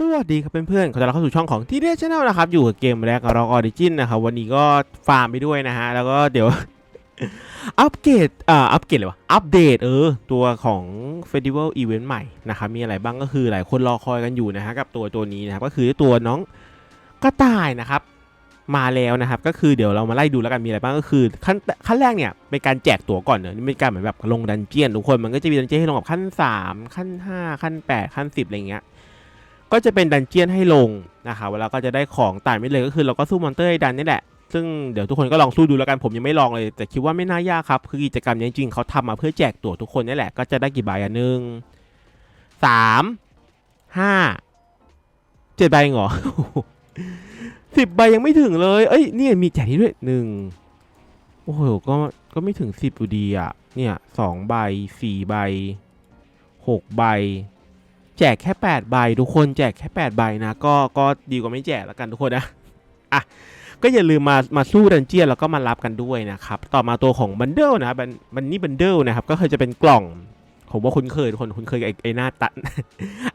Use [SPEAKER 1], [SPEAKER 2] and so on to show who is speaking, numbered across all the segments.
[SPEAKER 1] สวัสดีครับเพื่อนๆ ขอต้อนรับเข้าสู่ช่องของที่เรียชแนลนะครับ อยู่กับเกมแรกร็อกออริจินนะครับ วันนี้ก็ฟาร์มไปด้วยนะฮะ แล้วก็เดี๋ยว อัปเกรดอ่าอัปเกรดเลยวะอัปเดตเออ ตัวของ Festival Event ใหม่นะครับ มีอะไรบ้างก็คือหลายคนรอคอยกันอยู่นะฮะ กับตัวตัวนี้นะครับ ก็คือตัวน้องกระต่ายนะครับ มาแล้วนะครับ ก็คือเดี๋ยวเรามาไล่ดูแล้วกันมีอะไรบ้างก็คือขั้นขั้นแรกเนี่ยเป็นการแจกตั๋วก่อนเนอะนี่เป็นการเหมือนแบบลงดันเจียนทุกคนมันก็จะมีดันเจียนให้ลงแบบขั้น 3 ขั้น 5 ขั้น 8 ขั้น 10อะไรเงี้ย ก็จะเป็นดันเจียนให้ลงนะครับแล้วก็จะได้ของต่างไม่เลยก็คือเราก็สู้มอนเตอร์ให้ดันนี่แหละ ซึ่งเดี๋ยวทุกคนก็ลองสู้ดูแล้วกันผมยังไม่ลองเลย แต่คิดว่าไม่น่ายากครับ คือกิจกรรมนี้จริงๆเขาทำมาเพื่อแจกตั๋วทุกคนนี่แหละก็จะได้กี่ใบอะหนึ่งสามห้าเจ็ดใบเองเหรอสิบใบยังไม่ถึงเลย เอ้ยนี่มีแจกนี้ด้วยหนึ่งโอ้โหก็ก็ไม่ถึงสิบอยู่ดีอะ เนี่ยสองใบสี่ใบหกใบ แจกแค่8ใบทุกคนแจกแค่8ใบนะก็ก็ดีกว่าไม่แจกแล้วกันทุกคนนะอะก็อย่าลืมมามาสู้ดันเจียนแล้วก็มารับกันด้วยนะครับ ต่อมาตัวของบันเดิลนะบันบันนี่บันเดิลนะครับ ก็คือจะเป็นกล่องผมว่าคุ้นเคยทุกคนคุ้นเคยไอ้ไอ้หน้าตัด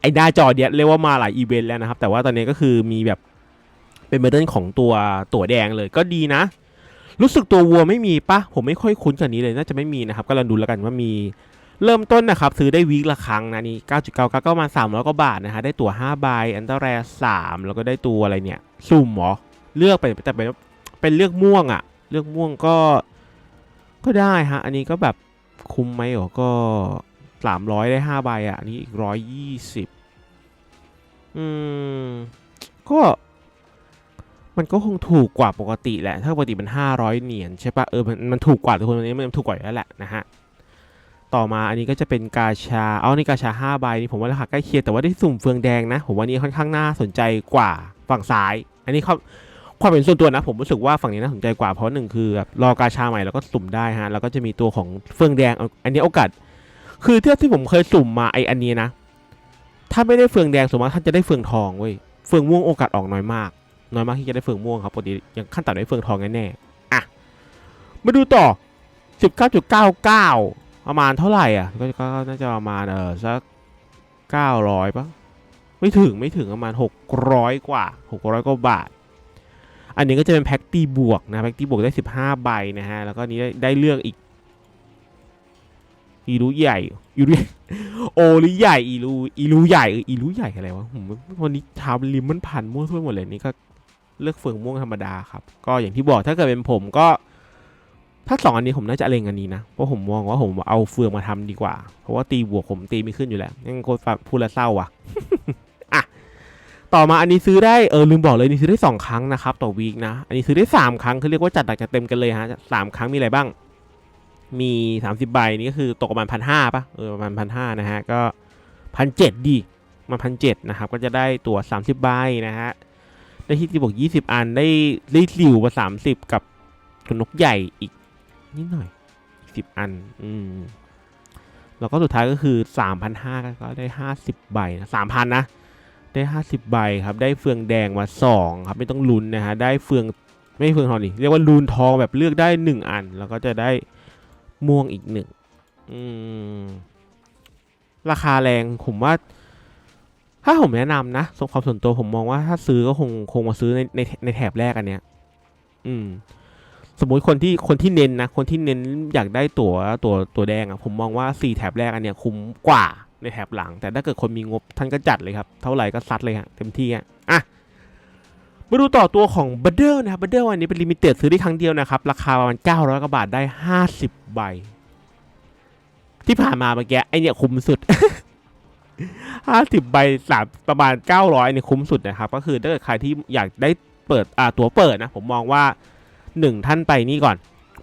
[SPEAKER 1] ไอ้หน้าจอเดียเรียกว่ามาหลายอีเวนต์แล้วนะครับ แต่ว่าตอนนี้ก็คือมีแบบเป็นบันเดิลของตัวตัวแดงเลยก็ดีนะ รู้สึกตัววัวไม่มีปะผมไม่ค่อยคุ้นกับนี้เลยน่าจะไม่มีนะครับ ก็ลองดูแล้วกันว่ามี เริ่มต้นนะครับซื้อได้วีคละครั้งนะนี่ 9.99 ก็มา300กว่าบาทนะฮะได้ตั๋ว5ใบอันเตอร์แร3แล้วก็ได้ตัวอะไรเนี่ยสุ่มเหรอเลือกไปแต่เป็นเป็นเลือกม่วงอะเลือกม่วงก็ก็ได้ฮะอันนี้ก็แบบคุ้มไหมหรอก็ 300 ได้5ใบอะอันนี้อีก 120อืมก็มันก็คงถูกกว่าปกติแหละ ถ้าปกติมัน 500 เหรียญใช่ปะเออมันมันถูกกว่าทุกคนอันนี้มันถูกกว่าอยู่แล้วแหละนะฮะ ต่อมาอันนี้ก็จะเป็นกาชา เอานี่กาชา5ใบนี่ผมว่าราคาใกล้เคียงแต่ว่าได้สุ่มเฟืองแดงนะ ผมว่านี่ค่อนข้างน่าสนใจกว่าฝั่งซ้าย อันนี้เขาความเป็นส่วนตัวนะ ผมรู้สึกว่าฝั่งนี้น่าสนใจกว่าเพราะหนึ่งคือแบบรอกาชาใหม่แล้วก็สุ่มได้ฮะแล้วก็จะมีตัวของเฟืองแดง อันนี้โอกาสคือเท่าที่ผมเคยสุ่มมาไออันนี้นะ ถ้าไม่ได้เฟืองแดงสมมติท่านจะได้เฟืองทองเว้ยเฟืองม่วงโอกาสออกน้อยมาก น้อยมากที่จะได้เฟืองม่วงครับปกติยังขั้นต่ำได้เฟืองทองแน่ๆอะมาดูต่อ 19.99 ประมาณเท่าไหร่อะก็ก็น่าจะประมาณเออสักเก้าร้อยปะไม่ถึงไม่ถึงประมาณหกร้อยกว่าหกร้อยกว่าบาท อันนี้ก็จะเป็นแพ็กตีบวกนะแพ็กตีบวกได้สิบห้าใบนะฮะแล้วก็นี้ได้ได้เลือกอีกอีรูใหญ่อีรูโอหรือใหญ่อีรูอีรูใหญ่อออีรูใหญ่อะไรวะผมวันนี้ทำลิมมันพันมั่วทั่วหมดเลยนี่ก็เลือกเฟืองม่วงธรรมดาครับ ก็อย่างที่บอกถ้าเกิดเป็นผมก็ ถ้าสองอันนี้ผมน่าจะเล็งอันนี้นะ เพราะผมมองว่าผมเอาเฟืองมาทำดีกว่า เพราะว่าตีบวกผมตีไม่ขึ้นอยู่แล้วยังโคตรพูดแล้วเศร้าอะอะ ต่อมาอันนี้ซื้อได้เออลืมบอกเลยนี่ซื้อได้สองครั้งนะครับต่อวีคนะ อันนี้ซื้อได้สามครั้งคือเรียกว่าจัดหนักจัดเต็มกันเลยฮะสามครั้งมีอะไรบ้าง มีสามสิบใบนี่ก็คือตกประมาณพันห้าป่ะเออประมาณพันห้านะฮะก็พันเจ็ดดีมาพันเจ็ดนะครับก็จะได้ตั๋วสามสิบใบนะฮะได้ที่ตีบวกยี่สิบอันได้ได้หลิวมาสามสิบกับขนนกใหญ่อีก นิดหน่อยสิบอัน อืม แล้วก็สุดท้ายก็คือสามพันห้าก็ได้ห้าสิบใบนะสามพันนะ ได้ห้าสิบใบครับ ได้เฟืองแดงมาสองครับ ไม่ต้องลุ้นนะฮะ ได้เฟืองไม่เฟืองทองดิเรียกว่าลูนทองแบบเลือกได้หนึ่งอัน แล้วก็จะได้ม่วงอีกหนึ่งอืมราคาแรงผมว่า ถ้าผมแนะนำนะส่วนความส่วนตัวผมมองว่าถ้าซื้อก็คงคงมาซื้อในในในแถบแรกอันเนี้ย อืม สมมุติคนที่คนที่เน้นนะ คนที่เน้นอยากได้ตัวตัวตัวแดงอะผมมองว่า 4 แถบแรกอันเนี้ยคุ้มกว่าในแถบหลัง แต่ถ้าเกิดคนมีงบท่านก็จัดเลยครับ เท่าไหร่ก็ซัดเลยฮะเต็มที่อะอะมาดูต่อตัวของบัตเดิลนะครับบัตเดิลอันนี้เป็นลิมิเต็ดซื้อได้ครั้งเดียวนะครับ ราคาประมาณ 900กว่าบาทได้ 50 ใบ ที่ผ่านมาเมื่อกี้ไอเนี่ยคุ้มสุด 50 ใบสามประมาณ 900เนี่ยคุ้มสุดนะครับ ก็คือถ้าเกิดใครที่อยากได้เปิดอ่าตัวเปิดนะ ผมมองว่า หนึ่งท่านไปนี่ก่อน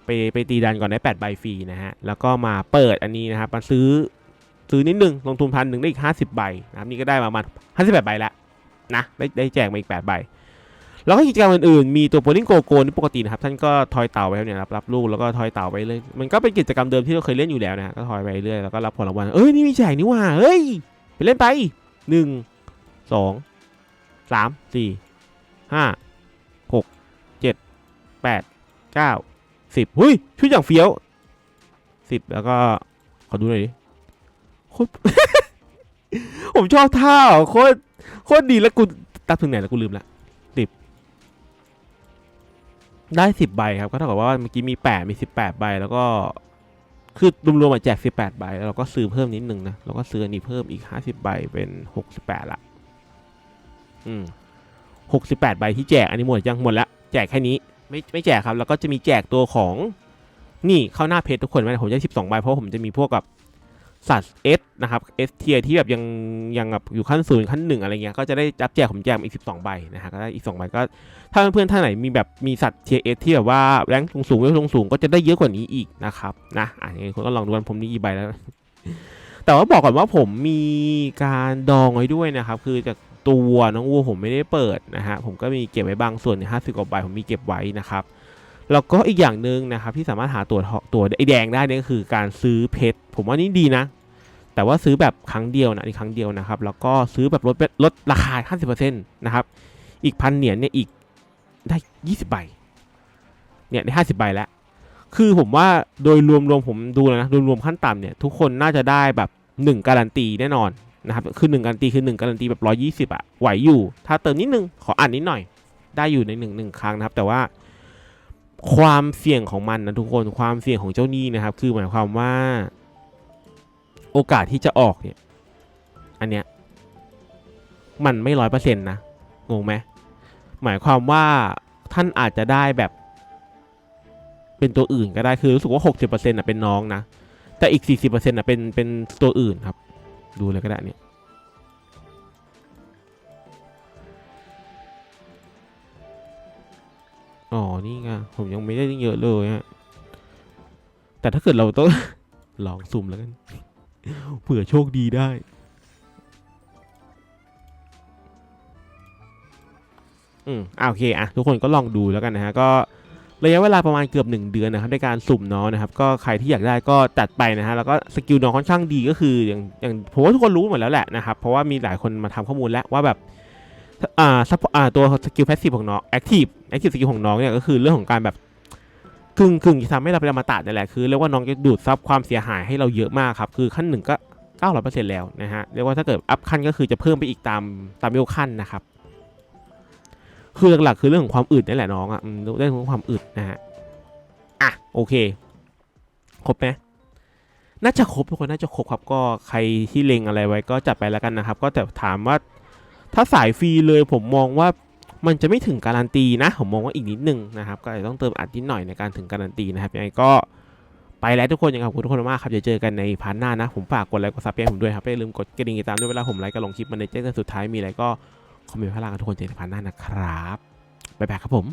[SPEAKER 1] ไปไปตีดันก่อนได้8ใบฟรีนะฮะ แล้วก็มาเปิดอันนี้นะครับมาซื้อซื้อนิดนึงลงทุนพันหนึ่งได้อีก 50 ใบนะครับนี่ก็ได้มาประมาณ58ใบแล้วนะได้ได้แจกมาอีก8ใบแล้วก็กิจกรรมอื่นๆ มีตัวโปลิงโกโกนี่ปกตินะครับ ท่านก็ทอยเต่าไปเนี่ยรับรับลูกแล้วก็ทอยเต่าไปเลย มันก็เป็นกิจกรรมเดิมที่เราเคยเล่นอยู่แล้วนะก็ทอยไปเรื่อยแล้วก็รับผลรางวัลเอ้ยนี่มีแจกนี่ว่าเฮ้ยไปเล่นไปหนึ่งสองสามสี่ห้า แปดเก้าสิบเฮ้ยชุดอย่างเฟี้ยวสิบแล้วก็ ขอดูหน่อยดิโคตรผมชอบท่าโคตรโคตรดีแล้วกูตับถึงไหนแล้วกูลืมละสิบได้สิบใบครับ ก็เท่ากับว่าเมื่อกี้มีแปดมีสิบแปดใบแล้วก็คือรวมๆมาแจกสิบแปดใบแล้วเราก็ซื้อเพิ่มนิดนึงนะเราก็ซื้ออันนี้เพิ่มอีกห้าสิบใบเป็นหกสิบแปดละอืมหกสิบแปดใบที่แจกอันนี้หมดยังหมดละแจกแค่นี้ ไม่ไม่แจกครับ แล้วก็จะมีแจกตัวของนี่เข้าหน้าเพจทุกคนไหมผมจะสิบสองใบเพราะผมจะมีพวกกับสัตว์เอสนะครับเอสเทียที่แบบยังยังแบบอยู่ขั้นศูนย์ขั้นหนึ่งอะไรเงี้ยก็จะได้รับแจกผมแจกอีกสิบสองใบนะฮะก็ได้อีกสองใบก็ ถ้าเพื่อนๆท่านไหนมีแบบมีสัตว์เทียเอสที่แบบว่าแรงสูงสูงเวลสูงสูงก็จะได้เยอะกว่านี้อีกนะครับนะอะยังไงคุณก็ลองดูกันผมนี่อีกใบแล้ว แต่ว่าบอกก่อนว่าผมมีการดองไว้ด้วยนะครับ คือจาก ตัวน้องวัวผมไม่ได้เปิดนะฮะผมก็มีเก็บไว้บางส่วนในห้าสิบกว่าใบผมมีเก็บไว้นะครับแล้วก็อีกอย่างหนึ่งนะครับที่สามารถหาตัวทอตัวไอแดงได้นี่ยก็คือการซื้อเพชรผมว่านี่ดีนะ แต่ว่าซื้อแบบครั้งเดียวนะอีกครั้งเดียวนะครับ แล้วก็ซื้อแบบลดลดราคา 50%นะครับอีกพันเหรียญเนี่ยอีกได้ 20 ใบเนี่ยได้ 50 ใบแล้ว คือผมว่าโดยรวมรวมผมดูแล้วนะรวมรวมขั้นต่ำเนี่ยทุกคนน่าจะได้แบบ 1 การันตีแน่นอน นะครับคือ1การันตีคือ1การันตีแบบ 120อะไหวอยู่ ถ้าเติมนิดนึงขออ่านนิดหน่อย ได้อยู่ในหนึ่งหนึ่งครั้งนะครับ แต่ว่าความเสี่ยงของมันนะทุกคนความเสี่ยงของเจ้านี้นะครับ คือหมายความว่า โอกาสที่จะออกเนี่ย อันเนี้ยมันไม่ร้อยเปอร์เซ็นต์นะงงไหมหมายความว่าท่านอาจจะได้แบบ เป็นตัวอื่นก็ได้คือรู้สึกว่าหกสิบเปอร์เซ็นต์ะเป็นน้องนะ แต่อีกสี่สิบเปอร์เซ็นต์ะเป็นเป็นตัวอื่นครับ ดูเลยก็ได้เนี่ยอ๋อ นี่ไง ผมยังไม่ได้เยอะเลยฮะ แต่ถ้าเกิดเราต้อง ลองสุ่มแล้วกัน เผื่อโชคดีได้ อืมอ่าโอเค อะ ทุกคนก็ลองดูแล้วกันนะฮะ ก็ ระยะเวลาประมาณเกือบ 1 เดือนนะครับในการสุ่มน้องนะครับก็ใครที่อยากได้ก็จัดไปนะฮะแล้วก็สกิลน้องค่อนข้างดีก็คืออย่างอย่างผมว่าทุกคนรู้หมดแล้วแหละนะครับเพราะว่ามีหลายคนมาทำข้อมูลแล้วว่าแบบอ่า support อ่าตัวสกิลแพสซีฟของน้อง active active สกิลของน้องเนี่ยก็คือเรื่องของการแบบกึ่งกึ่งจะทำให้เราเป็นอมตะนี่แหละคือเรียกว่าน้องจะดูดซับความเสียหายให้เราเยอะมากครับคือขั้นหนึ่งก็900%แล้วนะฮะเรียกว่าถ้าเกิดอัพขั้นก็คือจะเพิ่มไปอีกตามตามเวลขั้นนะครับ คือหลักๆคือเรื่องของความอึดนี่แหละน้องอะเรื่องของความอึดนะฮะอะโอเคครบไหมน่าจะครบทุกคนน่าจะครบครับก็ใครที่เล็งอะไรไว้ก็จัดไปแล้วกันนะครับ ก็แต่ถามว่าถ้าสายฟรีเลยผมมองว่ามันจะไม่ถึงการันตีนะผมมองว่าอีกนิดนึงนะครับ ก็อาจจะต้องเติมอัดนิดหน่อยในการถึงการันตีนะครับยังไงก็ไปแล้วทุกคนยังไงขอบคุณทุกคนมากครับจะเจอกันในพาร์ทหน้านะ ผมฝากกดไลค์กดซับให้ผมด้วยครับไม่ลืมกดกระดิ่งติดตามด้วยเวลาผมไลค์ก็ลงคลิปมาในแจ้งเตือนสุดท้ายมีอะไรก็ คอมเมนต์พลังกันทุกคนเจอกันพันหน้านะครับบ๊ายบายครับผม